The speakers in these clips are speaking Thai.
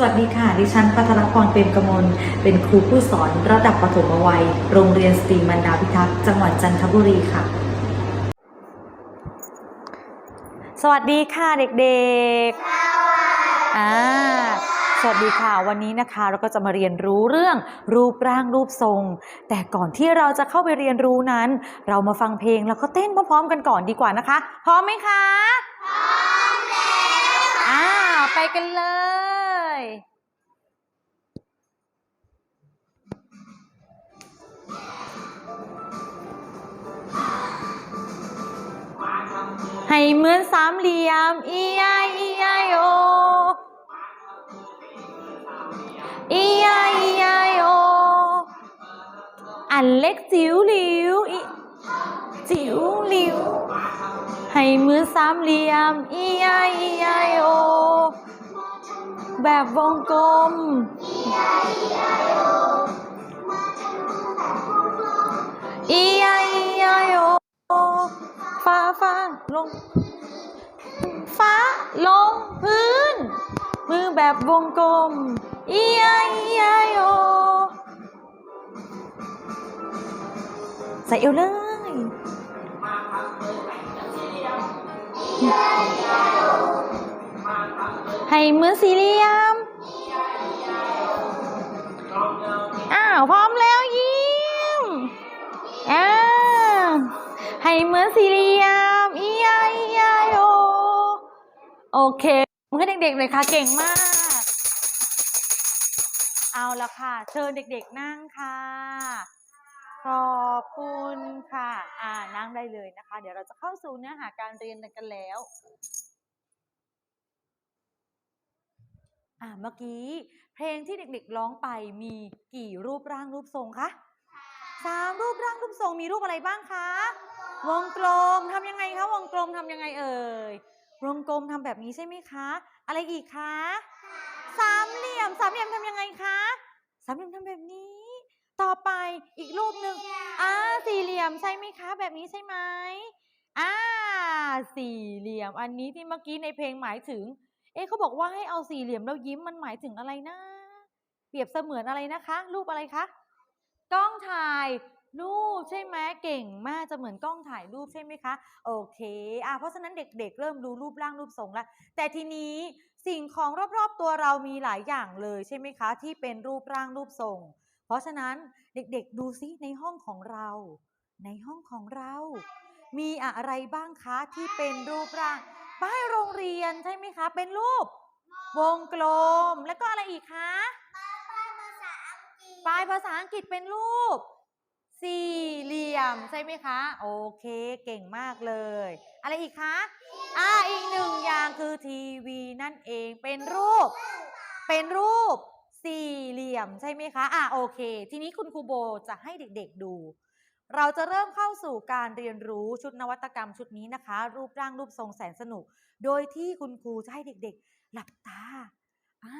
สวัสดีค่ะ ดิฉันพัทรพรเปรมกมล เป็นครูผู้สอนระดับประถมวัย โรงเรียนสตรีมันดาพิทักษ์ จังหวัดจันทบุรีค่ะ สวัสดีค่ะเด็กๆอ่าสวัสดีค่ะ วันนี้นะคะเราก็จะมาเรียนรู้เรื่องรูปร่างรูปทรง แต่ก่อนที่เราจะเข้าไปเรียนรู้นั้น เรามาฟังเพลงแล้วก็เต้นพร้อมๆกันก่อนดีกว่านะคะ พร้อมไหมคะ พร้อมแล้วอ่าไปกันเลย ให้เหมือนสามเหลี่ยม e i e i o e i e i o อันเล็กจิ๋วหลิวอิจิ๋วหลิวให้เหมือนสามเหลี่ยม e i e i o แบบวงกลม e i e i o ฟ้าฟ้าลง ฟ้าลงพื้น มือแบบวงกลม e i e i o ใส่เอวเลย ให้เหมือนสี่เหลี่ยม อ้าว พร้อมแล้วยิ้ม อ้าว ให้เหมือนสี่เหลี่ยม e i e i o โอเคมือให้เด็กๆเลยค่ะ เก่งมาก เอาละค่ะ เชิญเด็กๆนั่งค่ะ ขอบคุณค่ะ อ่านั่งได้เลยนะคะ เดี๋ยวเราจะเข้าสู่เนื้อหาการเรียนกันแล้ว อ่าเมื่อกี้เพลงที่เด็กๆร้องไปมีกี่รูปร่างรูปทรงคะสามรูปร่างรูปทรงมีรูปอะไรบ้างคะ วงกลมทำยังไงคะวงกลมทำยังไงเอ่ยวงกลมทำแบบนี้ใช่ไหมคะ อะไรอีกคะสามเหลี่ยมสามเหลี่ยมทำยังไงคะสามเหลี่ยมทำแบบนี้ ต่อไปอีกรูปหนึ่งอ่าสี่เหลี่ยมใช่ไหมคะ แบบนี้ใช่ไหมอ่าสี่เหลี่ยมอันนี้ที่เมื่อกี้ในเพลงหมายถึงเอ๊ะเขาบอกว่าให้เอาสี่เหลี่ยมแล้วยิ้มมันหมายถึงอะไรนะ เปรียบเสมือนอะไรนะคะ รูปอะไรคะกล้องถ่ายรูปใช่ไหมเก่งมากจะเหมือนกล้องถ่ายรูปใช่ไหมคะ โอเคอะเพราะฉะนั้นเด็กๆเริ่มดูรูปร่างรูปทรงแล้วแต่ทีนี้สิ่งของรอบๆตัวเรามีหลายอย่างเลยใช่ไหมคะ ที่เป็นรูปร่างรูปทรง เพราะฉะนั้นเด็กๆ ดูซิในห้องของเรา ในห้องของเรา มีอะไรบ้างคะที่เป็นรูปร่าง ป้ายโรงเรียนใช่ไหมคะ เป็นรูป วงกลมแล้วก็อะไรอีกคะป้ายภาษาอังกฤษเป็นรูป สี่เหลี่ยมใช่ไหมคะ โอเคเก่งมากเลย อะไรอีกคะอ่าอีกหนึ่งอย่างคือทีวีนั่นเองเป็นรูป เป็นรูปสี่เหลี่ยมใช่ไหมคะ อ่าโอเค ทีนี้คุณครูโบจะให้เด็กๆดู เราจะเริ่มเข้าสู่การเรียนรู้ชุดนวัตกรรมชุดนี้นะคะ รูปร่างรูปทรงแสนสนุก โดยที่คุณครูจะให้เด็กๆ หลับตาอ่า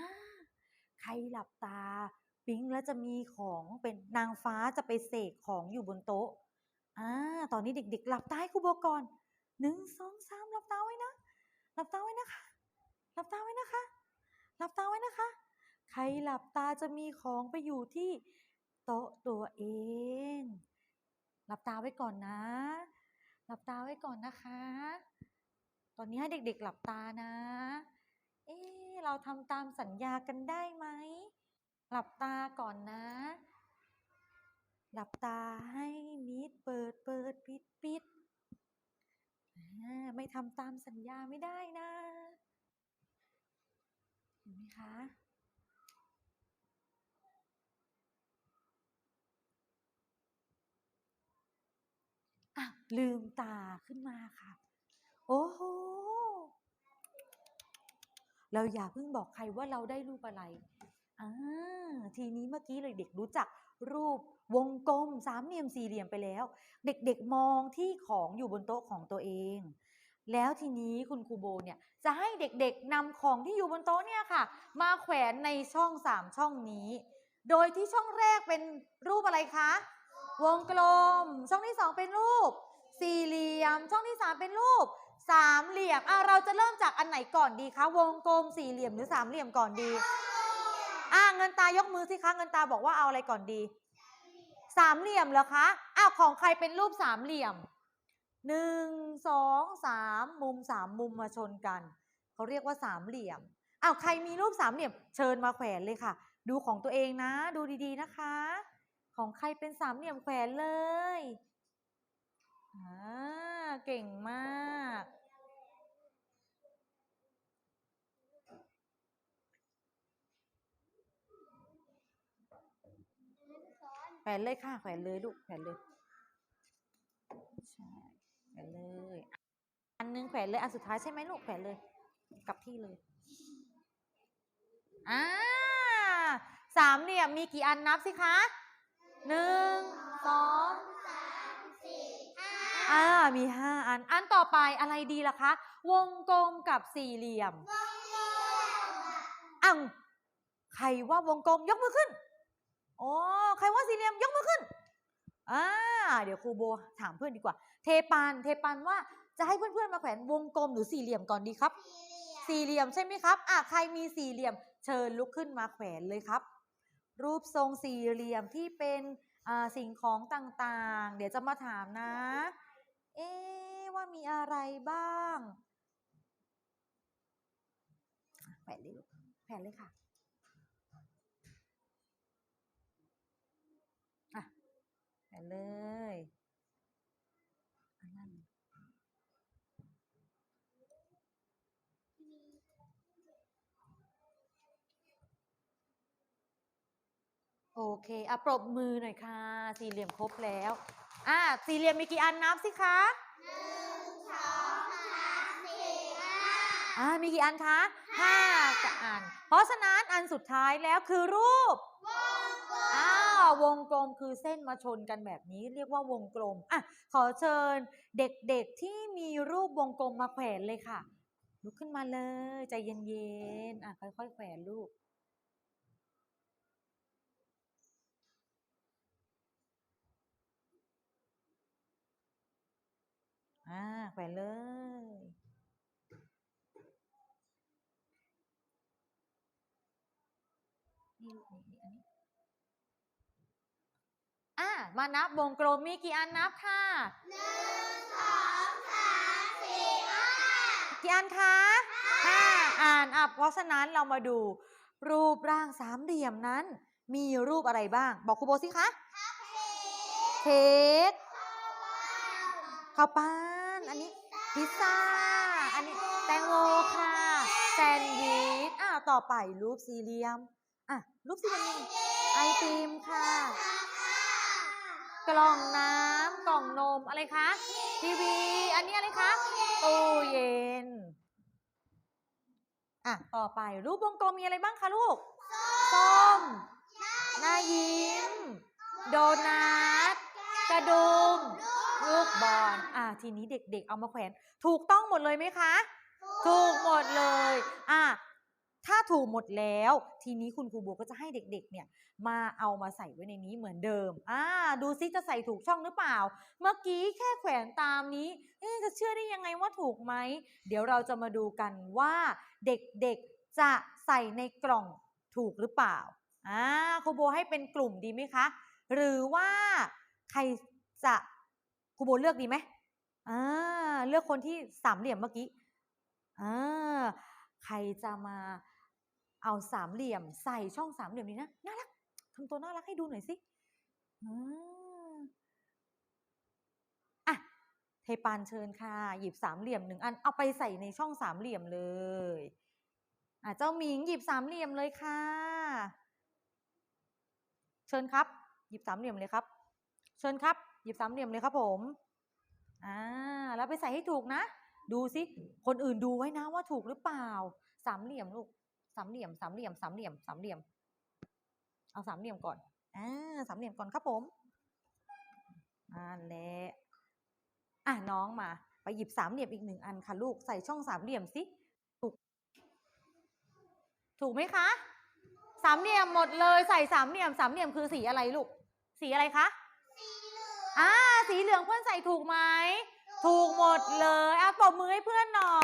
ใครหลับตา ปิ๊งแล้วจะมีของเป็นนางฟ้าจะไปเสกของอยู่บนโต๊ะอ่าตอนนี้เด็ก ๆ หลับตาให้ครูโบก่อนหนึ่งสองสามหลับตาไว้นะหลับตาไว้นะคะ หลับตาไว้นะคะ หลับตาไว้นะคะ ใครหลับตาจะมีของไปอยู่ที่โต๊ะตัวเอง หลับตาไว้ก่อนนะ หลับตาไว้ก่อนนะคะ ตอนนี้ให้เด็กๆหลับตานะ เอ๊เราทำตามสัญญากันได้ไหม หลับตาก่อนนะ หลับตาให้มิดเปิดเปิดปิดปิดไม่ทำตามสัญญาไม่ได้นะ เห็นไหมคะ อะลืมตาขึ้นมาค่ะ โอ้โห เราอย่าเพิ่งบอกใครว่าเราได้รูปอะไรอ่าทีนี้เมื่อกี้เลยเด็กรู้จักรูปวงกลมสามเหลี่ยมสี่เหลี่ยมไปแล้ว เด็กๆมองที่ของอยู่บนโต๊ะของตัวเอง แล้วทีนี้คุณครูโบเนี่ยจะให้เด็กๆนำของที่อยู่บนโต๊ะเนี่ยค่ะ มาแขวนในช่องสามช่องนี้ โดยที่ช่องแรกเป็นรูปอะไรคะ วงกลม ช่องที่สองเป็นรูป สี่เหลี่ยม ช่องที่สามเป็นรูป สามเหลี่ยมอะเราจะเริ่มจากอันไหนก่อนดีคะ วงกลม สี่เหลี่ยมหรือสามเหลี่ยมก่อนดี อ่าเงินตายกมือสิคะเงินตาบอกว่าเอาอะไรก่อนดี สามเหลี่ยมเหรอคะอ้าวของใครเป็นรูปสามเหลี่ยมหนึ่งสองสามมุมสามมุมมาชนกันเขาเรียกว่าสามเหลี่ยมอ้าวใครมีรูปสามเหลี่ยม เชิญมาแขวนเลยค่ะ ดูของตัวเองนะ ดูดีๆนะคะ ของใครเป็นสามเหลี่ยมแขวนเลยอ่าเก่งมาก แขวนเลยค่ะ แขวนเลยลูก แขวนเลย ใช่ แขวนเลย อันนึงแขวนเลย อันสุดท้ายใช่ไหมลูก แขวนเลย กลับที่เลย อ่า สามเหลี่ยมมีกี่อันนับสิคะ หนึ่งสองอ่ามีห้าอัน อันต่อไปอะไรดีล่ะคะ วงกลมกับสี่เหลี่ยมอ้าวใครว่าวงกลมยกมือขึ้นโอ้ใครว่าสี่เหลี่ยมยกมือขึ้นอ่าเดี๋ยวครูโบถามเพื่อนดีกว่า เทปานเทปานว่าจะให้เพื่อนๆมาแขวนวงกลมหรือสี่เหลี่ยมก่อนดีครับ สี่เหลี่ยมใช่ไหมครับอะใครมีสี่เหลี่ยมเชิญลุกขึ้นมาแขวนเลยครับ รูปทรงสี่เหลี่ยมที่เป็นสิ่งของต่างๆ เดี๋ยวจะมาถามนะ เอ๊ะว่ามีอะไรบ้างแผ่นเลยแผ่นเลยค่ะอะแผ่นเลยอันนั้น โอเคอะปรบมือหน่อยค่ะ สี่เหลี่ยมครบแล้ว อะสี่เหลี่ยมมีกี่อันนับสิคะหนึ่งสองสามสี่ห้าอ่ามีกี่อันคะห้าอัน เพราะฉะนั้นอันสุดท้ายแล้วคือรูปอ้าววงกลมคือเส้นมาชนกันแบบนี้ เรียกว่าวงกลม อะขอเชิญเด็กๆที่มีรูปวงกลมมาแขวนเลยค่ะลุกขึ้นมาเลย ใจเย็นๆ อะค่อยๆแขวนลูก อ่าแขวนเลย นี่ลูกนี่นี่อันนี้ อ่ามานับวงกลมมีกี่อันนับค่ะหนึ่งสองสามสี่ห้ากี่อันคะห้าอันอะเพราะฉะนั้นเรามาดู รูปร่างสามเหลี่ยมนั้น มีรูปอะไรบ้าง บอกครูโบสิคะเค้กข้าวปั้น อันนี้พิซซ่า อันนี้แตงโมค่ะแซนด์วิชอ่าต่อไปรูปสี่เหลี่ยมอะรูปสี่เหลี่ยมไอติมค่ะ กล่องน้ำกล่องนมอะไรคะทีวี อันนี้อะไรคะตู้เย็นอะต่อไปรูปวงกลมมีอะไรบ้างคะลูกส้มหน้ายิ้ม โดนัทกระดุม ลูกบอลอะทีนี้เด็กๆ เอามาแขวน ถูกต้องหมดเลยไหมคะ ถูกหมดเลยอะถ้าถูกหมดแล้ว ทีนี้คุณครูโบก็จะให้เด็ก ๆ เนี่ย มาเอามาใส่ไว้ในนี้เหมือนเดิม อ่า ดูซิจะใส่ถูกช่องหรือเปล่า เมื่อกี้แค่แขวนตามนี้จะเชื่อได้ยังไงว่าถูกไหม เดี๋ยวเราจะมาดูกันว่า เด็กๆจะใส่ในกล่องถูกหรือเปล่า อ่าครูโบให้เป็นกลุ่มดีไหมคะ หรือว่าใครจะ ครูโบเลือกดีไหมอ่าเลือกคนที่สามเหลี่ยมเมื่อกี้อ่าใครจะมาเอาสามเหลี่ยมใส่ช่องสามเหลี่ยมนี้นะน่ารักทำตัวน่ารักให้ดูหน่อยสิอะเทปานเชิญค่ะ หยิบสามเหลี่ยมหนึ่งอันเอาไปใส่ในช่องสามเหลี่ยมเลยอะเจ้าหมิงหยิบสามเหลี่ยมเลยค่ะ เชิญครับ หยิบสามเหลี่ยมเลยครับ เชิญครับ หยิบสามเหลี่ยมเลยครับผมอ่าแล้วไปใส่ให้ถูกนะ ดูสิคนอื่นดูไว้นะว่าถูกหรือเปล่า สามเหลี่ยมลูกสามเหลี่ยมสามเหลี่ยมสามเหลี่ยมสามเหลี่ยม เอาสามเหลี่ยมก่อนอ่าสามเหลี่ยมก่อนครับผมนั่นแหละอะน้องมาไปหยิบสามเหลี่ยมอีกหนึ่งอันค่ะลูกใส่ช่องสามเหลี่ยมสิถูก ถูกไหมคะสามเหลี่ยมหมดเลยใส่สามเหลี่ยมสามเหลี่ยมคือสีอะไรลูก สีอะไรคะ อ่าสีเหลืองเพื่อนใส่ถูกไหม ถูกหมดเลยอะปรบมือให้เพื่อนหน่อ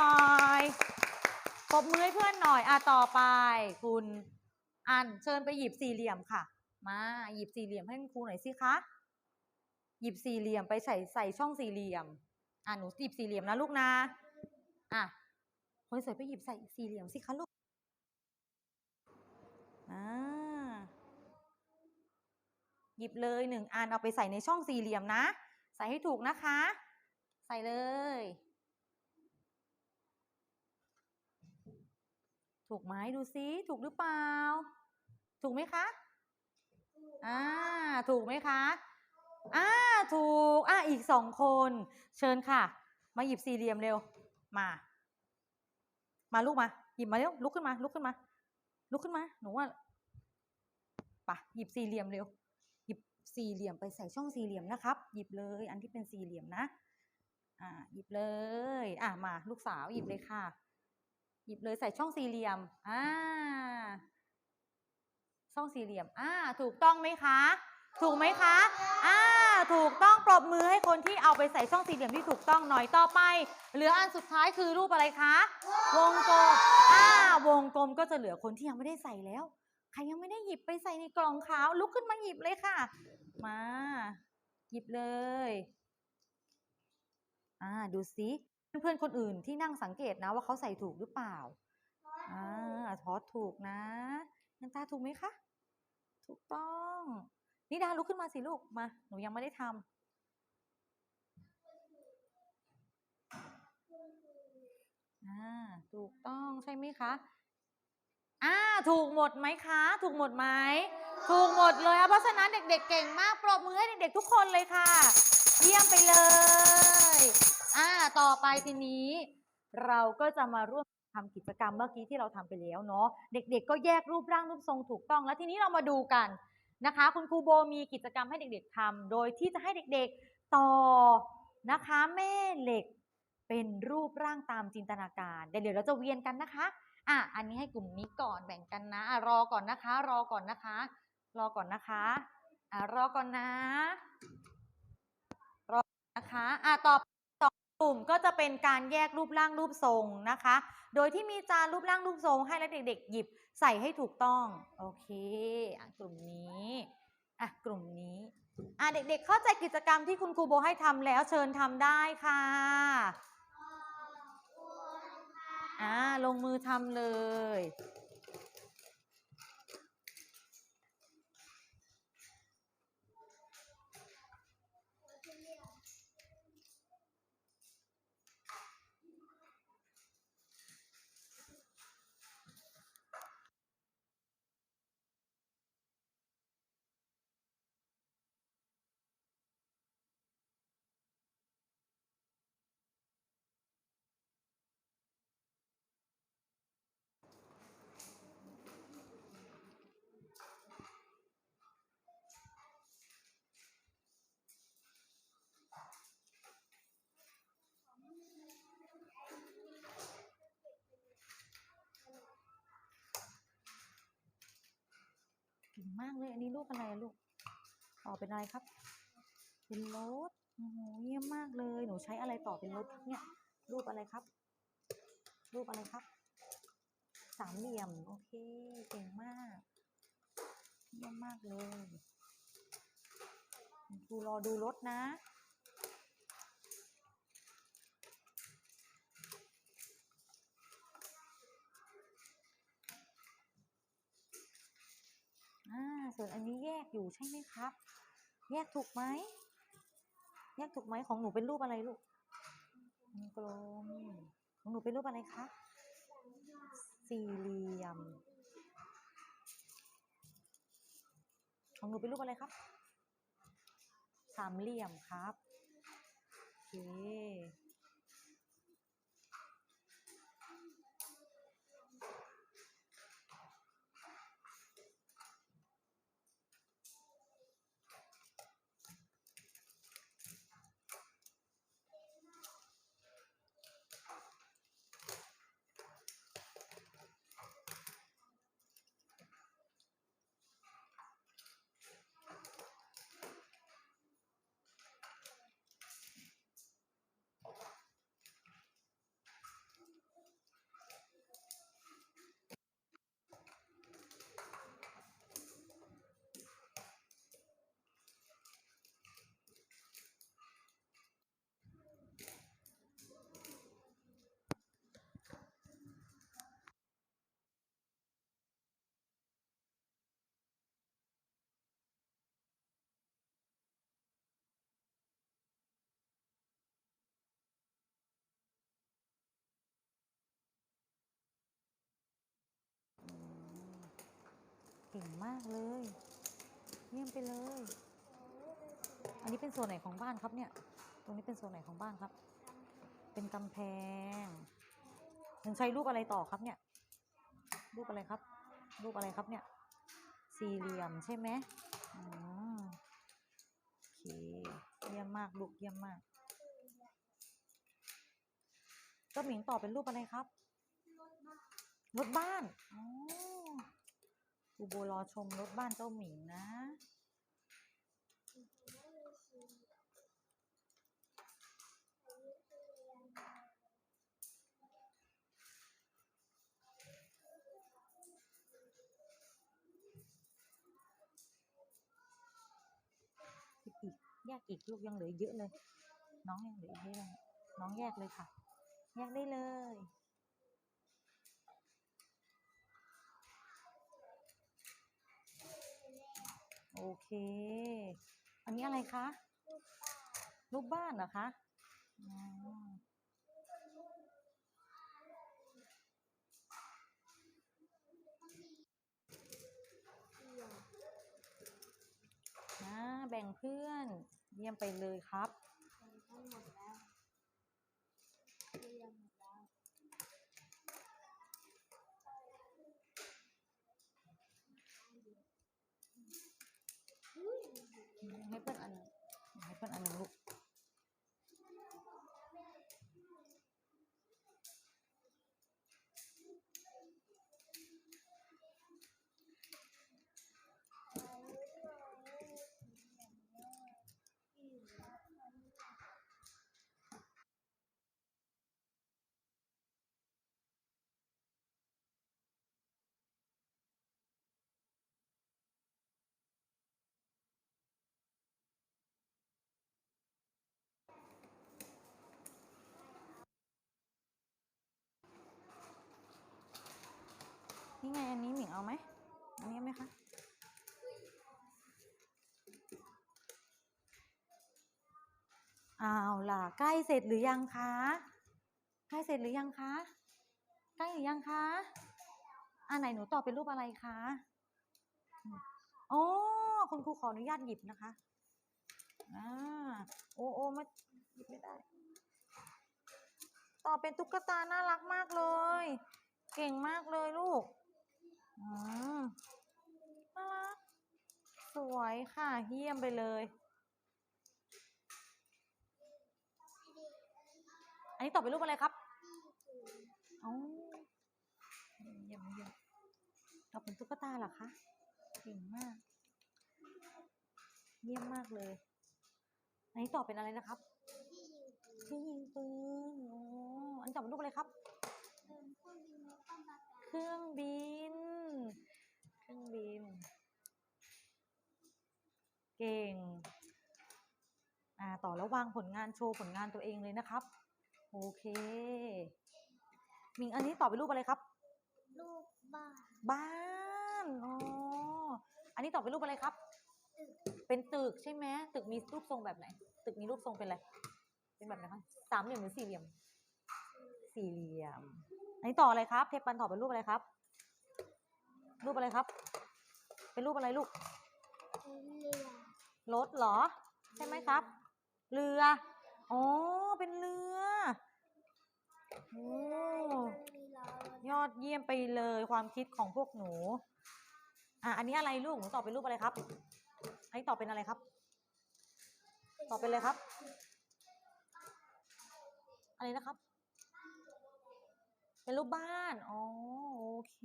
ยปรบมือให้เพื่อนหน่อยอะต่อไป คุณอันเชิญไปหยิบสี่เหลี่ยมค่ะ มาหยิบสี่เหลี่ยมให้คุณครูหน่อยสิคะหยิบสี่เหลี่ยมไปใส่ใส่ช่องสี่เหลี่ยมอะหนูหยิบสี่เหลี่ยมนะลูกนะอะคนสวยไปหยิบใส่สี่เหลี่ยมสิคะลูกอ่า หยิบเลยหนึ่งอันเอาไปใส่ในช่องสี่เหลี่ยมนะ ใส่ให้ถูกนะคะ ใส่เลย ถูกไหมดูซิถูกหรือเปล่า ถูกไหมคะอ่าถูกไหมคะอ่าถูกอ่าอีกสองคน เชิญค่ะ มาหยิบสี่เหลี่ยมเร็ว มา มาลูกมา หยิบมาเร็วลุกขึ้นมาลุกขึ้นมาลุกขึ้นมา หนูว่าปะหยิบสี่เหลี่ยมเร็วหยิบ สี่เหลี่ยมไปใส่ช่องสี่เหลี่ยมนะครับ หยิบเลย อันที่เป็นสี่เหลี่ยมนะ อ่า หยิบเลย อ่ามา ลูกสาวหยิบเลยค่ะ หยิบเลยใส่ช่องสี่เหลี่ยม อ่า ช่องสี่เหลี่ยม อ่า ถูกต้องไหมคะ ถูกไหมคะ อ่า ถูกต้องปรบมือให้คนที่เอาไปใส่ช่องสี่เหลี่ยมที่ถูกต้องหน่อยต่อไป เหลืออันสุดท้ายคือรูปอะไรคะ วงกลม อ่า วงกลมก็จะเหลือคนที่ยังไม่ได้ใส่แล้วใครยังไม่ได้หยิบไปใส่ในกล่องขาวลุกขึ้นมาหยิบเลยค่ะ มา หยิบเลย อ่า ดูสิเพื่อนๆคนอื่นที่นั่งสังเกตนะว่าเขาใส่ถูกหรือเปล่า อ่าทอดถูกนะนันตาถูกไหมคะ ถูกต้อง นิดาลุกขึ้นมาสิลูก มา หนูยังไม่ได้ทำอ่า ถูกต้องใช่ไหมคะ อ่าถูกหมดไหมคะ ถูกหมดไหมถูกหมดเลยอะเพราะฉะนั้นเด็กๆเก่งมากปรบมือให้เด็กๆทุกคนเลยค่ะ เยี่ยมไปเลยอ่าต่อไปทีนี้ เราก็จะมาร่วมทำกิจกรรมเมื่อกี้ที่เราทำไปแล้วเนาะเด็กๆ ก็แยกรูปร่างรูปทรงถูกต้อง แล้วทีนี้เรามาดูกันนะคะ คุณครูโบมีกิจกรรมให้เด็กๆทำโดยที่จะให้เด็กๆต่อนะคะแม่เหล็กเป็นรูปร่างตามจินตนาการ เดี๋ยวเดี๋ยวเราจะเวียนกันนะคะ อะอันนี้ให้กลุ่มนี้ก่อนแบ่งกันนะอะรอก่อนนะคะ รอก่อนนะคะ รอก่อนนะคะอะรอก่อนนะ รอนะคะอะต่อต่อกลุ่มก็จะเป็นการแยกรูปร่างรูปทรงนะคะ โดยที่มีจานรูปร่างรูปทรง ให้และเด็กๆหยิบใส่ให้ถูกต้องโอเคอะกลุ่มนี้อะกลุ่มนี้อะเด็กๆเข้าใจกิจกรรมที่คุณครูโบให้ทำแล้วเชิญทำได้ค่ะ อ่าลงมือทำเลย มากเลย อันนี้ลูกอะไรลูกต่อเป็นอะไรครับ เป็นรถโอ้โหเยี่ยมมากเลย หนูใช้อะไรต่อเป็นรถครับเนี่ย รูปอะไรครับ รูปอะไรครับ สามเหลี่ยม โอเค เก่งมาก เยี่ยมมากเลยครูรอดูรถนะ อ่า ส่ วนอันนี้แยกอยู่ใช่ไหมครับ แยกถูกไหม แยกถูกไหมของหนูเป็นรูปอะไรลูกวงกลมของหนูเป็นรูปอะไรคะ สี่เหลี่ยม ของหนูเป็นรูปอะไรครับ สามเหลี่ยมครับ โอเค เก่งมากเลย เยี่ยมไปเลย อันนี้เป็นส่วนไหนของบ้านครับเนี่ย ตรงนี้เป็นส่วนไหนของบ้านครับ เป็นกำแพงหนึ่งใช้รูปอะไรต่อครับเนี่ย รูปอะไรครับ รูปอะไรครับเนี่ย สี่เหลี่ยมใช่ไหมอืมโอเค เยี่ยมมากลูกเยี่ยมมากเจ้าหมิงต่อเป็นรูปอะไรครับ รถบ้าน อ๋อ ครูโบรอชมรถบ้านเจ้าหมิงนะอีกแยกอีกลูกยังเหลือเยอะเลย น้องยังเหลือเยอะเลย น้องแยกเลยค่ะ แยกได้เลย โอเค อันนี้อะไรคะรูปบ้านเหรอคะอ่าแบ่งเพื่อน เยี่ยมไปเลยครับ ทั้งหมดแล้วเรียนหมดแล้ว ให้เพื่อนอันหนึ่ง ให้เพื่อนอันหนึ่งลูก นี่ไงอันนี้หมิงเอาไหม อันนี้ไหมคะ เอาล่ะ ใกล้เสร็จหรือยังคะ ใกล้เสร็จหรือยังคะ ใกล้หรือยังคะ อันไหนหนูตอบเป็นรูปอะไรคะโอ๋อคุณครูขออนุญาตหยิบนะคะอ่าโอ้โอ้ไม่หยิบไม่ได้ตอบเป็นตุ๊กตาน่ารักมากเลย เก่งมากเลยลูก อืมน่ารักสวยค่ะเยี่ยมไปเลยอันนี้ตอบเป็นรูปอะไรครับอ๋อเยี่ยมเยี่ยมตอบเป็นตุ๊กตาเหรอคะเก่งมาก เยี่ยมมากเลย อันนี้ตอบเป็นอะไรนะครับที่ยิงปืนอ๋ออันนี้ตอบเป็นรูปอะไรครับเค รื่องบิน เครื่องบิน เก่ง อ่า ต่อแล้ววางผลงานโชว์ผลงานตัวเองเลยนะครับ โอเคมิงอันนี้ตอบเป็นรูปอะไรครับลูกบ้าน บ้านอ๋ออันนี้ตอบเป็นรูปอะไรครับ เป็นตึกใช่ไหมตึกมีรูปทรงแบบไหน ตึกมีรูปทรงเป็นอะไร เป็นแบบไหนคะสามเหลี่ยมหรือสี่เหลี่ยม สี่เหลี่ยม อันนี้ต่ออะไรครับ เทปปันตอเป็นรูปอะไรครับ รูปอะไรครับ เป็นรูปอะไรลูกเรือรถเหรอ ใช่ไหมครับ เรือ อ๋อ เป็นเรือ โอ้ยอดเยี่ยมไปเลยความคิดของพวกหนู อะ อันนี้อะไรลูก หนูตอบเป็นรูปอะไรครับ อันนี้ตอบเป็นอะไรครับ ตอบเป็นเลยครับ อะไรนะครับ เป็นรูปบ้านอ๋อโอเค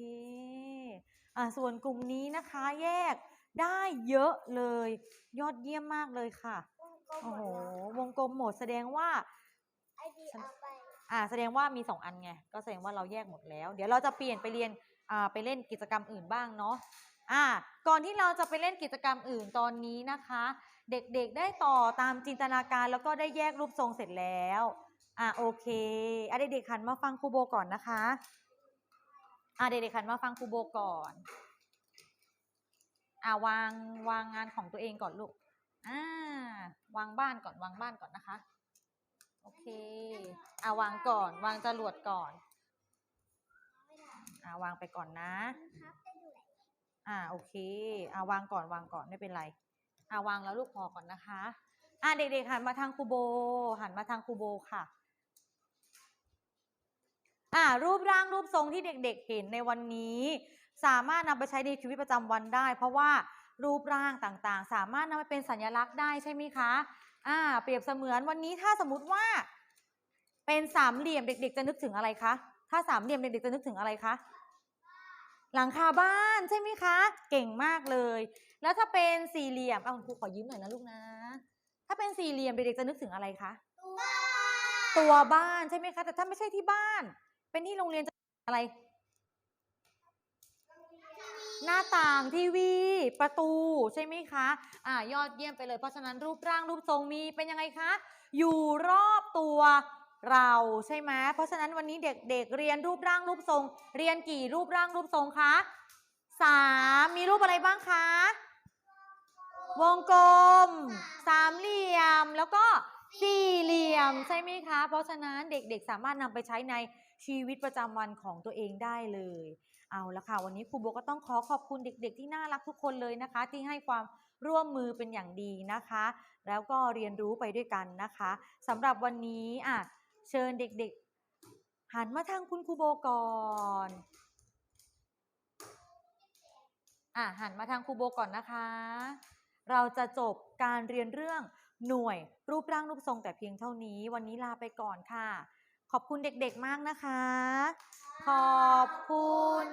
อะส่วนกลุ่มนี้นะคะแยกได้เยอะเลย ยอดเยี่ยมมากเลยค่ะก็หมโอ้ดโหแล้ววงกลมหมดแสดงว่าไอดีเอาไปอ่าแสดงว่ามีสองอันไงก็แสดงว่าเราแยกหมดแล้ว เดี๋ยวเราจะเปลี่ยนไปเรียนอ่าไปเล่นกิจกรรมอื่นบ้างเนาะอ่าก่อนที่เราจะไปเล่นกิจกรรมอื่นตอนนี้นะคะ เด็กๆได้ต่อตามจินตนาการแล้วก็ได้แยกรูปทรงเสร็จแล้ว อ่าโอเคอะเด็กๆหันมาฟังครูโบก่อนนะคะอ่าเด็กๆหันมาฟังครูโบก่อนอ่าวางวางงานของตัวเองก่อนลูกอ่าวางบ้านก่อนวางบ้านก่อนนะคะ โอเคอ่าวางก่อน วางจรวดก่อนอ่าวางไปก่อนนะอ่าโอเคอ่าวางก่อนวางก่อนไม่เป็นไรอ่าวางแล้วลูกพอก่อนนะคะ อ่าเด็กๆหันมาทางครูโบ หันมาทางครูโบค่ะ อ่ารูปร่างรูปทรงที่เด็กๆเห็นในวันนี้ สามารถนำไปใช้ในชีวิตประจำวันได้ เพราะว่ารูปร่างต่างๆ สามารถนำไปเป็นสัญลักษณ์ได้ใช่ไหมคะอ่าเปรียบเสมือนวันนี้ถ้าสมมติว่า เป็นสามเหลี่ยมเด็ก ๆ จะนึกถึงอะไรคะถ้าสามเหลี่ยมเด็กๆจะนึกถึงอะไรคะหลังคาบ้านใช่ไหมคะ เก่งมากเลย แล้วถ้าเป็นสี่เหลี่ยมเอาคุณครูขอยืมหน่อยนะลูกนะ ถ้าเป็นสี่เหลี่ยมเด็กๆจะนึกถึงอะไรคะตัวบ้านใช่ไหมคะ แต่ถ้าไม่ใช่ที่บ้าน เป็นที่โรงเรียนจะอะไร หน้าต่างทีวีประตูใช่ไหมคะอ่ายอดเยี่ยมไปเลยเพราะฉะนั้นรูปร่างรูปทรงมีเป็นยังไงคะ อยู่รอบตัวเราใช่ไหมเพราะฉะนั้นวันนี้เด็กๆเรียนรูปร่างรูปทรง เรียนกี่รูปร่างรูปทรงคะสามมีรูปอะไรบ้างคะ วงกลม สามเหลี่ยมแล้วก็ สี่เหลี่ยมใช่ไหมคะ เพราะฉะนั้นเด็กๆ สามารถนำไปใช้ในชีวิตประจำวันของตัวเองได้เลย เอาละค่ะ วันนี้ครูโบก็ต้องขอขอบคุณเด็ก ๆ ที่น่ารักทุกคนเลยนะคะ ที่ให้ความร่วมมือเป็นอย่างดีนะคะ แล้วก็เรียนรู้ไปด้วยกันนะคะสำหรับวันนี้อะเชิญเด็กๆ หันมาทางคุณครูโบก่อนอะหันมาทางครูโบก่อนนะคะ เราจะจบการเรียนเรื่อง หน่วยรูปร่างรูปทรงแต่เพียงเท่านี้ วันนี้ลาไปก่อนค่ะ ขอบคุณเด็กๆมากนะคะ ขอบคุณ